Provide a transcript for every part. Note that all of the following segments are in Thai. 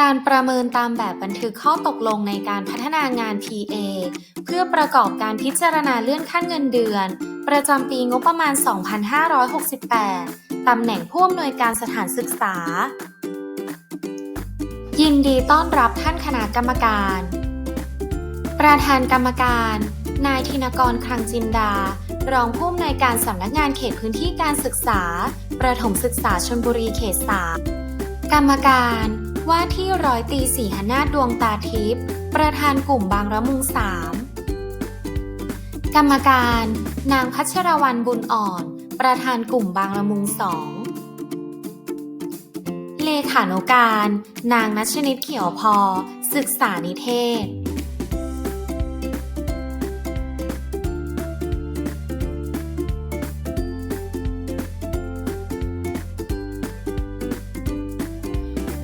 การประเมินตามแบบบันทึกข้อตกลงในการพัฒนางาน PA เพื่อประกอบการพิจารณาเลื่อนขั้นเงินเดือน ประจำปีงบประมาณ 2568 ตำแหน่งผู้อำนวยการสถานศึกษา ยินดีต้อนรับท่านคณะกรรมการ ประธานกรรมการ นายธินกรคลังจินดา รองผู้อำนวยการสำนักงานเขตพื้นที่การศึกษา ประถมศึกษาชลบุรีเขตสากรรมการ ว่าที่ร้อยตีสีหนาดวงตาทิพย์ประธานกลุ่มบางระมุงสามกรรมการ นางพัชรวรรณบุญอ่อน ประธานกลุ่มบางละมุงสองเลขานุการ นางนัชนิดเขียวพอ ศึกษานิเทศ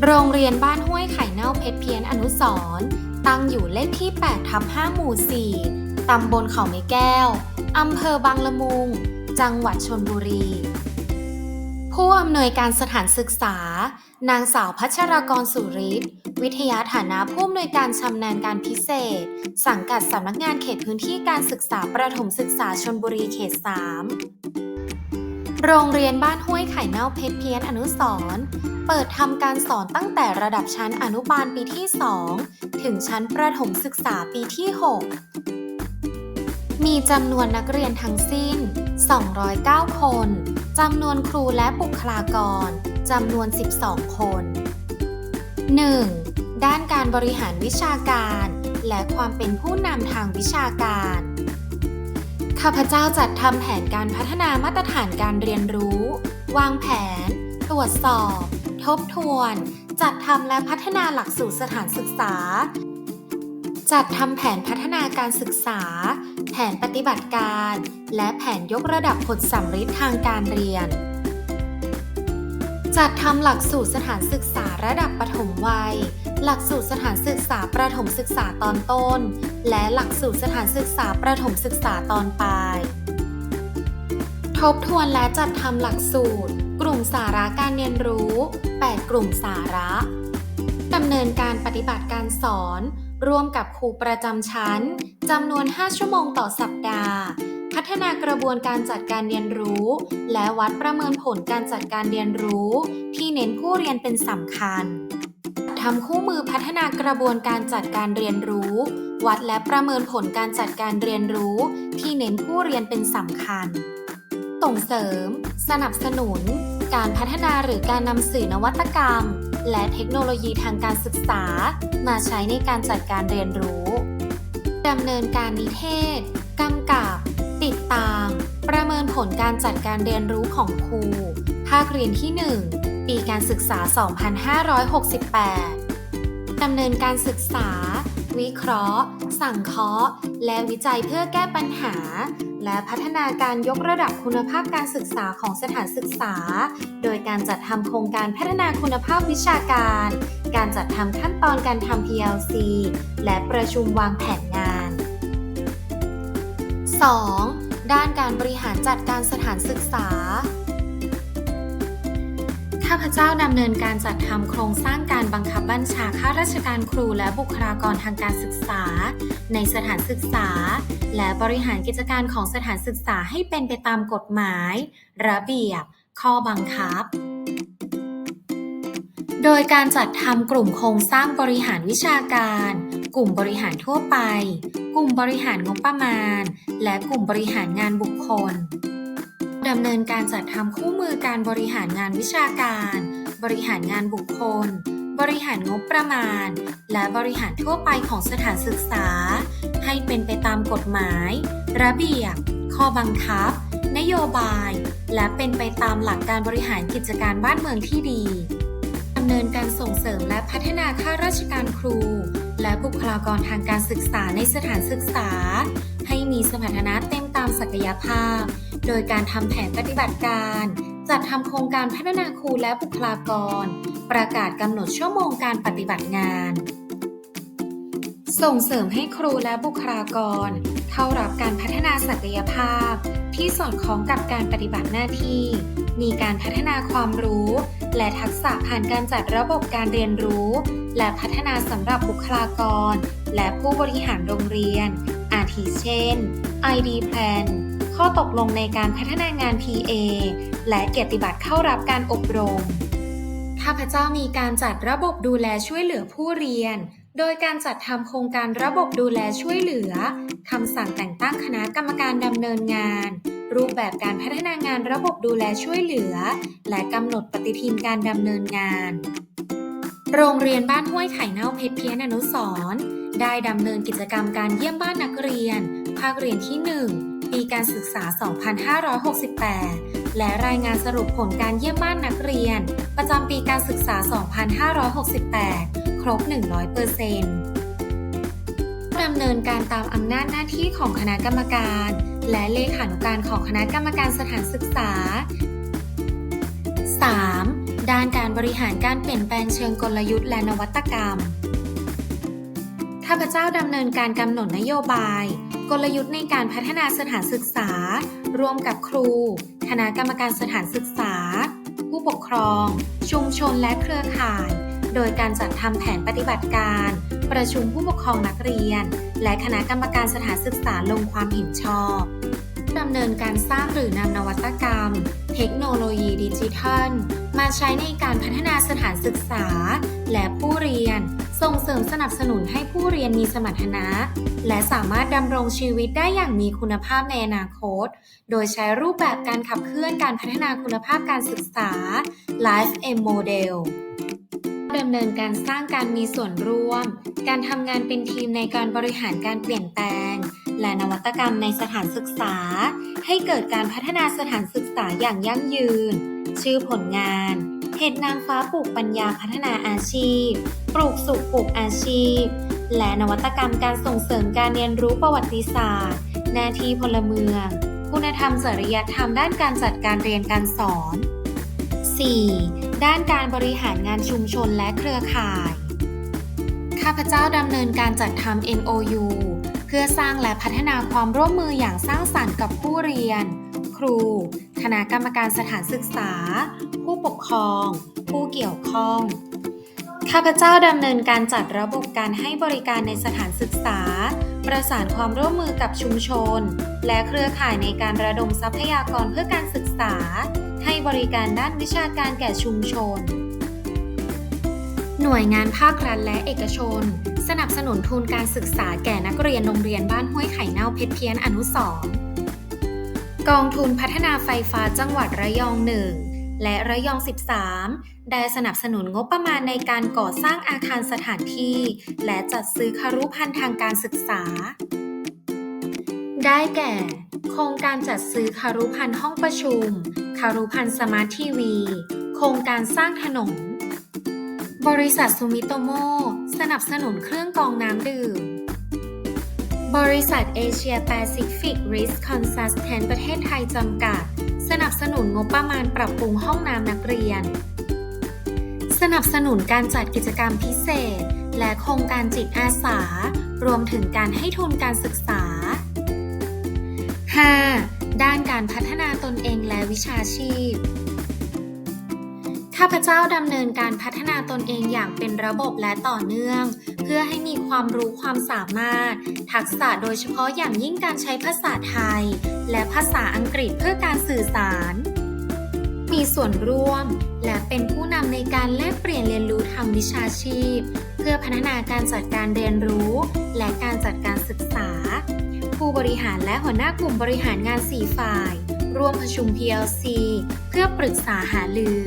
โรงเรียนบ้านห้วยไข่เน่าเพชรเพี้ยนอนุสร์ตั้งอยู่เลขที่ 8ทับ5หมู่ 4 ตำบลเขาไม้แก้ว อำเภอบางละมุง จังหวัดชนบุรี ผู้อำนวยการสถานศึกษา นางสาวพัชรากรสุริศวิทยาฐานะผู้อำนวยการชำนาญการพิเศษ สังกัดสำนักงานเขตพื้นที่การศึกษาประถมศึกษาชนบุรีเขต 3 โรงเรียนบ้านห้วยไข่เน่าเพชรเพี้ยนอนุสร์เปิดทำการสอนตั้งแต่ระดับชั้นอนุบาลปีที่ 2 ถึงชั้นประถมศึกษาปีที่ 6 มีจำนวนนักเรียนทั้งสิ้น 209 คน จำนวนครูและบุคลากร จำนวน 12 คน 1. ด้านการบริหารวิชาการ และความเป็นผู้นำทางวิชาการ ข้าพเจ้าจัดทำแผนการพัฒนามาตรฐานการเรียนรู้ วางแผน ตรวจสอบ ทบทวน จัดทำและพัฒนาหลักสูตรสถานศึกษา จัดทำแผนพัฒนาการศึกษา แผนปฏิบัติการ และแผนยกระดับผลสัมฤทธิ์ทางการเรียน จัดทำหลักสูตรสถานศึกษาระดับปฐมวัย หลักสูตรสถานศึกษาประถมศึกษาตอนต้น และหลักสูตรสถานศึกษาประถมศึกษาตอนปลาย ทบทวนและจัดทำหลักสูตร กลุ่มสาระการเรียนรู้ 8 กลุ่มสาระดำเนินการปฏิบัติการสอน ร่วมกับครูประจำชั้นจำนวน 5 ชั่วโมงต่อสัปดาห์ พัฒนากระบวนการจัดการเรียนรู้ และวัดประเมินผลการจัดการเรียนรู้ ที่เน้นผู้เรียนเป็นสำคัญำคู่มือพัฒนากระบวนการจัดการเรียนรู้ วัดและประเมินผลการจัดการเรียนรู้ ที่เน้นผู้เรียนเป็นสำคัญ ส่งเสริม สนับสนุน การพัฒนาหรือการนำสื่อนวัตกรรม และเทคโนโลยีทางการศึกษา มาใช้ในการจัดการเรียนรู้ดำเนินการนิเทศกำกับ ติดตาม ประเมินผลการจัดการเรียนรู้ของครู ภาคเรียนที่ 1 ปีการศึกษา 2568 ดำเนินการศึกษา วิเคราะห์ สั่งเคราะห์ และวิจัยเพื่อแก้ปัญหา และพัฒนาการยกระดับคุณภาพการศึกษาของสถานศึกษา โดยการจัดทำโครงการพัฒนาคุณภาพวิชาการ การจัดทำขั้นตอนการทำ PLC และประชุมวางแผนงาน 2. ด้านการบริหารจัดการสถานศึกษา ข้าพเจ้าดำเนินการจัดทำโครงสร้างการบังคับบัญชาข้าราชการครูและบุคลากรทางการศึกษา ในสถานศึกษา และบริหารกิจการของสถานศึกษาให้เป็นไปตามกฎหมาย ระเบียบ ข้อบังคับ โดยการจัดทำกลุ่มโครงสร้างบริหารวิชาการ กลุ่มบริหารทั่วไป กลุ่มบริหารงบประมาณ และกลุ่มบริหารงานบุคคล ดำเนินการจัดทำคู่มือการบริหารงานวิชาการ บริหารงานบุคคล บริหารงบประมาณ และบริหารทั่วไปของสถานศึกษา ให้เป็นไปตามกฎหมาย ระเบียบ ข้อบังคับ นโยบาย และเป็นไปตามหลักการบริหารกิจการบ้านเมืองที่ดีดำเนินการส่งเสริมและพัฒนาข้าราชการครู และบุคลากรทางการศึกษาในสถานศึกษา มีสมรรถนะเต็มตามศักยภาพ โดยการทำแผนปฏิบัติการ จัดทำโครงการพัฒนาครูและบุคลากร ประกาศกำหนดชั่วโมงการปฏิบัติงาน ส่งเสริมให้ครูและบุคลากร เข้ารับการพัฒนาศักยภาพ ที่สอดคล้องกับการปฏิบัติหน้าที่ มีการพัฒนาความรู้ และทักษะผ่านการจัดระบบการเรียนรู้ และพัฒนาสำหรับบุคลากร และผู้บริหารโรงเรียน อาทิเช่น ID Plan ข้อตกลงในการพัฒนางาน PA และเกียรติบัตรเข้ารับการอบรม ข้าพเจ้ามีการจัดระบบดูแลช่วยเหลือผู้เรียน โดยการจัดทำโครงการระบบดูแลช่วยเหลือคำสั่งแต่งตั้งคณะกรรมการดำเนินงาน รูปแบบการพัฒนางานระบบดูแลช่วยเหลือ และกำหนดปฏิทินการดำเนินงาน โรงเรียนบ้านห้วยไข่เน่าเพชรเพียนอนุสรณ์ ได้ดำเนินกิจกรรมการเยี่ยมบ้านนักเรียน ภาคเรียนที่ 1 ปีการศึกษา 2568 และรายงานสรุปผลการเยี่ยมบ้านนักเรียน ประจำปีการศึกษา 2568 ครบ 100เปอร์เซ็นต์ดำเนินการตามอำนาจหน้าที่ของคณะกรรมการ และเลขานุการของคณะกรรมการสถานศึกษา 3. ด้านการบริหารการเปลี่ยนแปลงเชิงกลยุทธ์และนวัตกรรม ข้าพเจ้าดำเนินการกำหนดนโยบาย กลยุทธ์ในการพัฒนาสถานศึกษา ร่วมกับครู คณะกรรมการสถานศึกษา ผู้ปกครอง ชุมชนและเครือข่าย โดยการจัดทำแผนปฏิบัติการ ประชุมผู้ปกครองนักเรียน และคณะกรรมการสถานศึกษาลงความเห็นชอบดำเนินการสร้างหรือนำนวัตกรรม เทคโนโลยีดิจิทัล มาใช้ในการพัฒนาสถานศึกษา และผู้เรียน ส่งเสริมสนับสนุนให้ผู้เรียนมีสมรรถนะ และสามารถดำรงชีวิตได้อย่างมีคุณภาพในอนาคต โดยใช้รูปแบบการขับเคลื่อนการพัฒนาคุณภาพการศึกษา Life M Model ดำเนินการสร้างการมีส่วนร่วม การทำงานเป็นทีมในการบริหารการเปลี่ยนแปลง และนวัตกรรมในสถานศึกษา ให้เกิดการพัฒนาสถานศึกษาอย่างยั่งยืน ชื่อผลงาน เห็ดนางฟ้าปลูกปัญญาพัฒนาอาชีพ ปลูกสุขปลูกอาชีพ และนวัตกรรมการส่งเสริมการเรียนรู้ประวัติศาสตร์ หน้าที่พลเมือง คุณธรรมจริยธรรมด้านการจัดการเรียนการสอน 4. ด้านการบริหารงานชุมชนและเครือข่าย ข้าพเจ้าดำเนินการจัดทำ MOU พื่อสร้างและพัฒนาความร่วมมืออย่างสร้างสรรค์กับผู้เรียน ครู คณะกรรมการสถานศึกษา ผู้ปกครอง ผู้เกี่ยวข้อง ข้าพเจ้าดำเนินการจัดระบบการให้บริการในสถานศึกษา ประสานความร่วมมือกับชุมชน และเครือข่ายในการระดมทรัพยากรเพื่อการศึกษา ให้บริการด้านวิชาการแก่ชุมชน หน่วยงานภาครัฐและเอกชน สนับสนุนทุนการศึกษาแก่นักเรียนโรงเรียนบ้านห้วยไข่เน่าเพชรเพี้ยนอนุสร์กองทุนพัฒนาไฟฟ้าจังหวัดระยองหนึ่งและระยอง 13 ได้สนับสนุนงบประมาณในการก่อสร้างอาคารสถานที่ และจัดซื้อคารุพันธ์ทางการศึกษา ได้แก่ โครงการจัดซื้อคารุพันธ์ห้องประชุม คารุพันธ์สมาร์ททีวี โครงการสร้างถนน บริษัทซูมิโตโมสนับสนุนเครื่องกรองน้ำดื่ม บริษัทเอเชียแปซิฟิกริสคอนซัสแทนประเทศไทยจำกัด สนับสนุนงบประมาณปรับปรุงห้องน้ำนักเรียน สนับสนุนการจัดกิจกรรมพิเศษ และโครงการจิตอาสา รวมถึงการให้ทุนการศึกษา 5. ด้านการพัฒนาตนเองและวิชาชีพ ข้าพเจ้าดำเนินการพัฒนาตนเองอย่างเป็นระบบและต่อเนื่อง เพื่อให้มีความรู้ความสามารถ ทักษะโดยเฉพาะอย่างยิ่งการใช้ภาษาไทย และภาษาอังกฤษเพื่อการสื่อสาร มีส่วนร่วม และเป็นผู้นำในการแลกเปลี่ยนเรียนรู้ทางวิชาชีพ เพื่อพัฒนาการจัดการเรียนรู้ และการจัดการศึกษา ผู้บริหารและหัวหน้ากลุ่มบริหารงาน4ฝ่าย ร่วมประชุม PLC เพื่อปรึกษาหารือ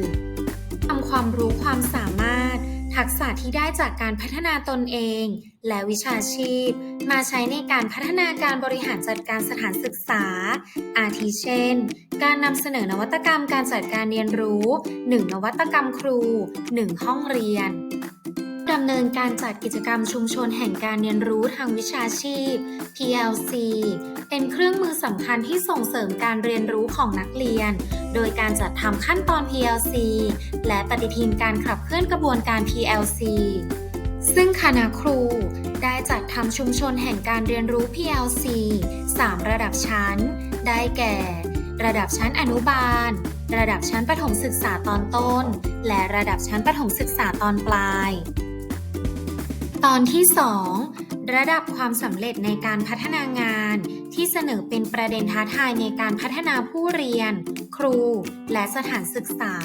ความรู้ความสามารถ ทักษะที่ได้จากการพัฒนาตนเอง และวิชาชีพ มาใช้ในการพัฒนาการบริหารจัดการสถานศึกษา อาทิเช่น การนำเสนอนวัตกรรมการจัดการเรียนรู้ 1 นวัตกรรมครู 1 ห้องเรียนดำเนินการจัดกิจกรรมชุมชนแห่งการเรียนรู้ทางวิชาชีพ PLC เป็นเครื่องมือสำคัญที่ส่งเสริมการเรียนรู้ของนักเรียน โดยการจัดทำขั้นตอน PLC และปฏิทินการขับเคลื่อนกระบวนการ PLC ซึ่งคณะครูได้จัดทำชุมชนแห่งการเรียนรู้ PLC 3 ระดับชั้น ได้แก่ ระดับชั้นอนุบาล ระดับชั้นประถมศึกษาตอนต้น และระดับชั้นประถมศึกษาตอนปลาย ตอนที่ 2 ระดับความสำเร็จในการพัฒนางาน ที่เสนอเป็นประเด็นท้าทายในการพัฒนาผู้เรียน ครู และสถานศึกษา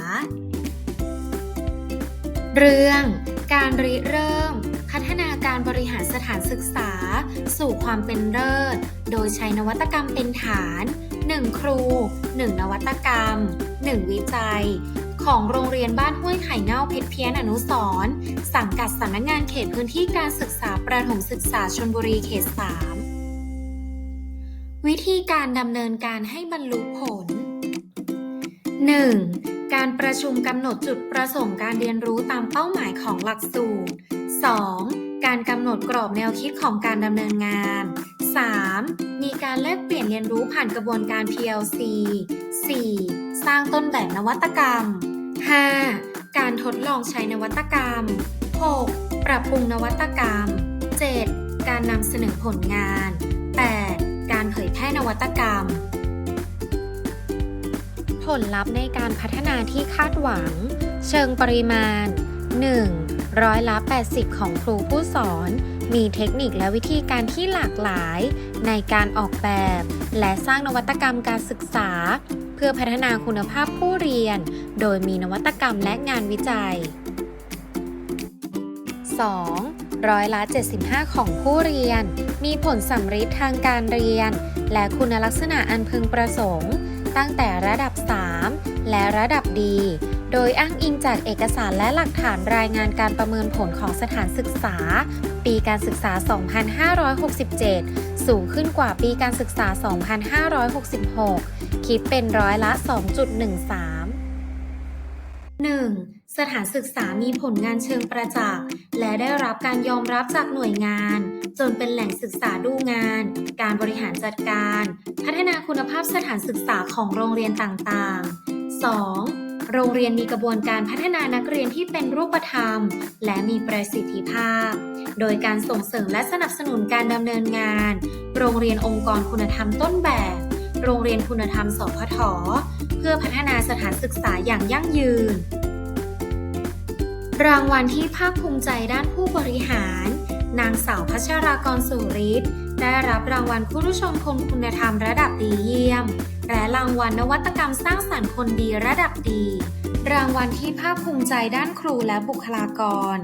เรื่อง การริเริ่ม พัฒนาการบริหารสถานศึกษา สู่ความเป็นเลิศ โดยใช้นวัตกรรมเป็นฐาน 1 ครู 1 นวัตกรรม 1 วิจัย ของโรงเรียนบ้านห้วยไข่เน่าเพชรเพี้ยนอนุสรสังกัดสำนักงานเขตพื้นที่การศึกษาประถมศึกษาชลบุรีเขต 3วิธีการดำเนินการให้บรรลุผล 1. การประชุมกำหนดจุดประสงค์การเรียนรู้ตามเป้าหมายของหลักสูตร 2. การกำหนดกรอบแนวคิดของการดำเนินงาน 3. มีการแลกเปลี่ยนเรียนรู้ผ่านกระบวนการ PLC 4. สร้างต้นแบบนวัตกรรม 5. การทดลองใช้นวัตกรรม 6. ปรับปรุงนวัตกรรม 7. การนำเสนอผลงาน 8. การเผยแพร่นวัตกรรม ผลลัพธ์ในการพัฒนาที่คาดหวัง เชิงปริมาณ 1. ร้อยละ 80 ของครูผู้สอน มีเทคนิคและวิธีการที่หลากหลาย ในการออกแบบ และสร้างนวัตกรรมการศึกษา เพื่อพัฒนาคุณภาพผู้เรียน โดยมีนวัตกรรมและงานวิจัย 2. ร้อยละ 75 ของผู้เรียน มีผลสำฤทธิ์ทางการเรียน และคุณลักษณะอันพึงประสงค์ ตั้งแต่ระดับ 3 และระดับดี โดยอ้างอิงจากเอกสารและหลักฐานรายงานการประเมินผลของสถานศึกษา ปีการศึกษา 2567 สูงขึ้นกว่าปีการศึกษา 2566 คิดเป็นร้อยละ 2.13 1. สถานศึกษามีผลงานเชิงประจักษ์และได้รับการยอมรับจากหน่วยงาน จนเป็นแหล่งศึกษาดูงาน การบริหารจัดการ พัฒนาคุณภาพสถานศึกษาของโรงเรียนต่างๆ 2. โรงเรียนมีกระบวนการพัฒนานักเรียนที่เป็นรูปธรรม และมีประสิทธิภาพ โดยการส่งเสริมและสนับสนุนการดำเนินงาน โรงเรียนองค์กรคุณธรรมต้นแบบ โรงเรียนคุณธรรมสพทเพื่อพัฒนาสถานศึกษาอย่างยั่งยืน รางวัลที่ภาคภูมิใจด้านผู้บริหาร นางสาวพัชรากรสุริศได้รับรางวัลผู้รุชนคนคุณธรรมระดับดีเยี่ยม และรางวัลนวัตกรรมสร้างสรรค์คนดีระดับดี รางวัลที่ภาคภูมิใจด้านครูและบุคลากร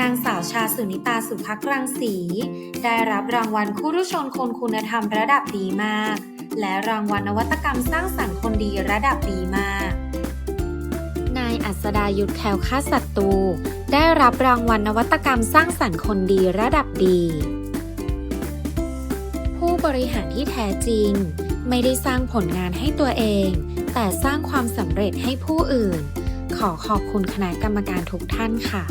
นางสาวชาสุนิตาสุภักรังสี ได้รับรางวัลผู้รุชนคนคุณธรรมระดับดีมาก และรางวัลนวัตกรรมสร้างสรรค์คนดีระดับดีมาก สดายุทธแคลค่าดศัตรูได้รับรางวัลนวัตกรรมสร้างสรรค์คนดีระดับดี ผู้บริหารที่แท้จริง ไม่ได้สร้างผลงานให้ตัวเอง แต่สร้างความสำเร็จให้ผู้อื่น ขอขอบคุณคณะกรรมการทุกท่านค่ะ